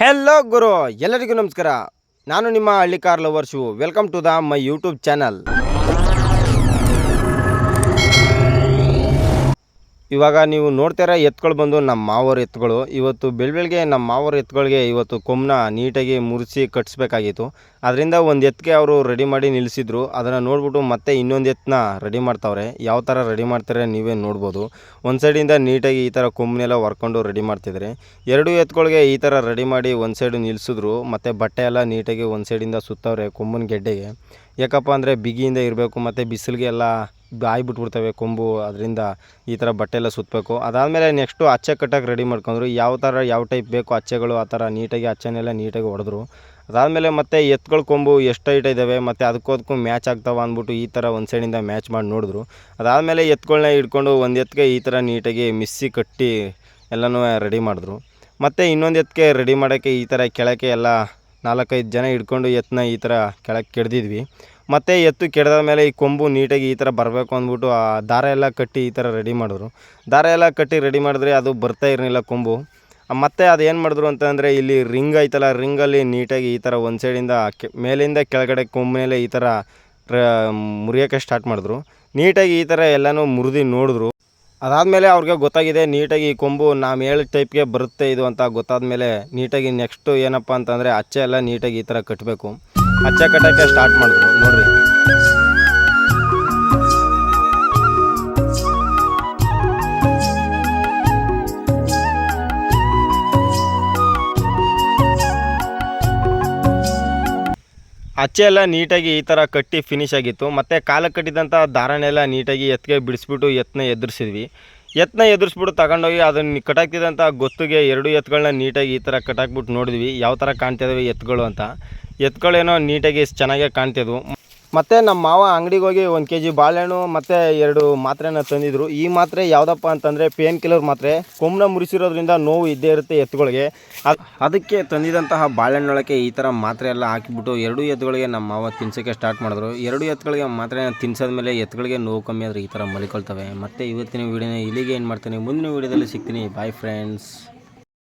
Hello ಗುರು. ಎಲ್ಲರಿಗೂ ನಮಸ್ಕಾರ. ನಾನು ನಿಮ್ಮ Hallikar lovers welcome to the my YouTube channel ಇವಾಗ ನೀವು ನೋಡ್ತೀರ ಎತ್ತುಗಳು ಬಂದು ನಮ್ಮ ಮಾವರ ಎತ್ತುಗಳು ಇವತ್ತು ಬೆಳಬೆಳಗ್ಗೆ ನಮ್ಮ ಮಾವರ ಎತ್ತುಗಳಿಗೆ ಇವತ್ತು ಕೊಮ್ಮನ ನೀಟಾಗಿ ಮುರಿಸಿ ಕಟ್ಟಿಸ್ಬೇಕಾಗಿತ್ತು ಅದರಿಂದ ಒಂದು ಎತ್ತಿಗೆ ಅವರು ರೆಡಿ ಮಾಡಿ ನಿಲ್ಲಿಸಿದ್ರು ಅದನ್ನು ನೋಡ್ಬಿಟ್ಟು ಮತ್ತೆ ಇನ್ನೊಂದು ಎತ್ತನ್ನ ರೆಡಿ ಮಾಡ್ತಾವ್ರೆ. ಯಾವ ಥರ ರೆಡಿ ಮಾಡ್ತಾರೆ ನೀವೇ ನೋಡ್ಬೋದು. ಒಂದು ಸೈಡಿಂದ ನೀಟಾಗಿ ಈ ಥರ ಕೊಮ್ಮನೆಲ್ಲ ಹೊರ್ಕೊಂಡು ರೆಡಿ ಮಾಡ್ತಿದ್ದಾರೆ ಎರಡು ಎತ್ತುಗಳಿಗೆ ಈ ಥರ ರೆಡಿ ಮಾಡಿ ಒಂದು ಸೈಡು ನಿಲ್ಲಿಸಿದ್ರು ಮತ್ತು ಬಟ್ಟೆ ಎಲ್ಲ ನೀಟಾಗಿ ಒಂದು ಸೈಡಿಂದ ಸುತ್ತವ್ರೆ ಕೊಮ್ಮನ ಗೆಡ್ಡೆಗೆ. ಯಾಕಪ್ಪ ಅಂದರೆ ಬಿಗಿಯಿಂದ ಇರಬೇಕು, ಮತ್ತು ಬಿಸಿಲಿಗೆ ಎಲ್ಲ ಬಾಯಿ ಬಿಟ್ಬಿಡ್ತವೆ, ಕೊಂಬು, ಅದರಿಂದ ಈ ಥರ ಬಟ್ಟೆ ಎಲ್ಲ ಸುತ್ತಬೇಕು ಅದಾದಮೇಲೆ ನೆಕ್ಸ್ಟು ಅಚ್ಚೆ ಕಟ್ಟಕ್ಕೆ ರೆಡಿ ಮಾಡ್ಕೊಂಡ್ರು. ಯಾವ ಥರ, ಯಾವ ಟೈಪ್ ಬೇಕು ಅಚ್ಚೆಗಳು ಆ ಥರ ನೀಟಾಗಿ ಅಚ್ಚೆನೆಲ್ಲ ನೀಟಾಗಿ ಹೊಡೆದ್ರು. ಅದಾದಮೇಲೆ ಮತ್ತೆ ಎತ್ತುಗಳ, ಕೊಂಬು ಎಷ್ಟು ಹೈಟ್ ಇದ್ದಾವೆ ಮತ್ತು ಅದಕ್ಕೂ ಅದಕ್ಕೂ ಮ್ಯಾಚ್ ಆಗ್ತಾವೆ ಅಂದ್ಬಿಟ್ಟು ಈ ಥರ ಒಂದು ಸೈಡಿಂದ ಮ್ಯಾಚ್ ಮಾಡಿ ನೋಡಿದ್ರು. ಅದಾದಮೇಲೆ ಎತ್ತುಗಳನ್ನ ಹಿಡ್ಕೊಂಡು ಒಂದು ಎತ್ತಿಗೆ ಈ ಥರ ನೀಟಾಗಿ ಮಿಸ್ಸಿ ಕಟ್ಟಿ ಎಲ್ಲನೂ ರೆಡಿ ಮಾಡಿದ್ರು. ಮತ್ತು ಇನ್ನೊಂದು ಎತ್ತಿಗೆ ರೆಡಿ ಮಾಡೋಕ್ಕೆ ಈ ಥರ ಕೆಳಕ್ಕೆ ಎಲ್ಲ ನಾಲ್ಕೈದು ಜನ ಹಿಡ್ಕೊಂಡು ಎತ್ತನ್ನ ಈ ಥರ ಕೆಳಕ್ಕೆ ಕೆಡ್ದಿದ್ವಿ. ಮತ್ತು ಎತ್ತು ಕೆಡದ ಮೇಲೆ ಈ ಕೊಂಬು ನೀಟಾಗಿ ಈ ಥರ ಬರಬೇಕು ಅಂದ್ಬಿಟ್ಟು ಆ ದಾರ ಎಲ್ಲ ಕಟ್ಟಿ ಈ ಥರ ರೆಡಿ ಮಾಡಿದ್ರು. ದಾರ ಎಲ್ಲ ಕಟ್ಟಿ ರೆಡಿ ಮಾಡಿದ್ರೆ ಅದು ಬರ್ತಾ ಇರಲಿಲ್ಲ ಕೊಂಬು. ಮತ್ತೆ ಅದು ಏನು ಮಾಡಿದ್ರು ಅಂತಂದರೆ ಇಲ್ಲಿ ರಿಂಗ್ ಐತಲ್ಲ ರಿಂಗಲ್ಲಿ ನೀಟಾಗಿ ಈ ಥರ ಒಂದು ಸೈಡಿಂದ ಮೇಲಿಂದ ಕೆಳಗಡೆ ಕೊಂಬು ಮೇಲೆ ಈ ಥರ ಮುರಿಯೋಕ್ಕೆ ಸ್ಟಾರ್ಟ್ ಮಾಡಿದ್ರು. ನೀಟಾಗಿ ಈ ಥರ ಎಲ್ಲನೂ ಮುರಿದು ನೋಡಿದ್ರು. ಅದಾದಮೇಲೆ ಅವ್ರಿಗೆ ಗೊತ್ತಾಗಿದೆ, ನೀಟಾಗಿ ಈ ಕೊಂಬು ನಾವು ಹೇಳಿದ ಟೈಪ್ಗೆ ಬರುತ್ತೆ ಇದು ಅಂತ ಗೊತ್ತಾದ ಮೇಲೆ ನೀಟಾಗಿ ನೆಕ್ಸ್ಟು ಏನಪ್ಪ ಅಂತಂದರೆ ಅಚ್ಚೆ ಎಲ್ಲ ನೀಟಾಗಿ ಈ ಥರ ಕಟ್ಟಬೇಕು ಅಚ್ಚೆ ಕಟ್ಟಕ್ಕೆ ಸ್ಟಾರ್ಟ್ ಮಾಡಿದ್ರು. ನೋಡ್ರಿ. ಅಚ್ಚೆ ಎಲ್ಲ ನೀಟಾಗಿ ಈ ಥರ ಕಟ್ಟಿ ಫಿನಿಶ್ ಆಗಿತ್ತು. ಮತ್ತು ಕಾಲಕ್ಕೆ ಕಟ್ಟಿದಂಥ ದಾರನೆಲ್ಲ ನೀಟಾಗಿ ಎತ್ತಿಗೆ ಬಿಡಿಸ್ಬಿಟ್ಟು ಎತ್ತನ್ನ ಎದುರಿಸಿದ್ವಿ. ಎತ್ತನ್ನ ಎದುರಿಸ್ಬಿಟ್ಟು ತಗೊಂಡೋಗಿ ಅದನ್ನು ಕಟಾಕ್ತಿದ್ದಂಥ ಗೊತ್ತಿಗೆ ಎರಡು ಎತ್ತುಗಳನ್ನ ನೀಟಾಗಿ ಈ ಥರ ಕಟಾಕ್ಬಿಟ್ಟು ನೋಡಿದ್ವಿ. ಯಾವ ಥರ ಕಾಣ್ತಿದ್ದಾವೆ ಎತ್ತುಗಳು ಅಂತ. ಎತ್ತುಗಳೇನೋ ನೀಟಾಗಿ ಚೆನ್ನಾಗೇ ಕಾಣ್ತಿದ್ವು. ಮತ್ತು ನಮ್ಮ ಮಾವ ಅಂಗಡಿಗೆ ಹೋಗಿ ಒಂದು ಕೆ ಜಿ ಬಾಳೆಹಣ್ಣು ಮತ್ತು ಎರಡು ಮಾತ್ರೆನ ತಂದಿದ್ರು. ಈ ಮಾತ್ರೆ ಯಾವುದಪ್ಪ ಅಂತಂದರೆ ಪೇನ್ ಕಿಲ್ಲರ್ ಮಾತ್ರೆ. ಕೊಮ್ಮನ ಮುರಿಸಿರೋದ್ರಿಂದ ನೋವು ಇದ್ದೇ ಇರುತ್ತೆ ಎತ್ತುಗಳಿಗೆ ಅದ್- ಅದಕ್ಕೆ ತಂದಿದಂತಹ ಬಾಳೆಹಣ್ಣೊಳಗೆ ಈ ಥರ ಮಾತ್ರೆ ಎಲ್ಲ ಹಾಕಿಬಿಟ್ಟು ಎರಡು ಎತ್ತುಗಳಿಗೆ ನಮ್ಮ ಮಾವ ತಿನ್ಸೋಕ್ಕೆ ಸ್ಟಾರ್ಟ್ ಮಾಡಿದ್ರು. ಎರಡು ಎತ್ತುಗಳಿಗೆ ಮಾತ್ರೆ ತಿನ್ಸಾದ್ಮೇಲೆ ಎತ್ತುಗಳಿಗೆ ನೋವು ಕಮ್ಮಿ ಆದರೆ ಈ ಥರ ಮಲಿಕೊಳ್ತವೆ. ಮತ್ತು ಇವತ್ತಿನ ವೀಡಿಯೋನ ಇಲ್ಲಿಗೆ ಏನು ಮಾಡ್ತೀನಿ, ಮುಂದಿನ ವೀಡಿಯೋದಲ್ಲಿ ಸಿಗ್ತೀನಿ. Bye friends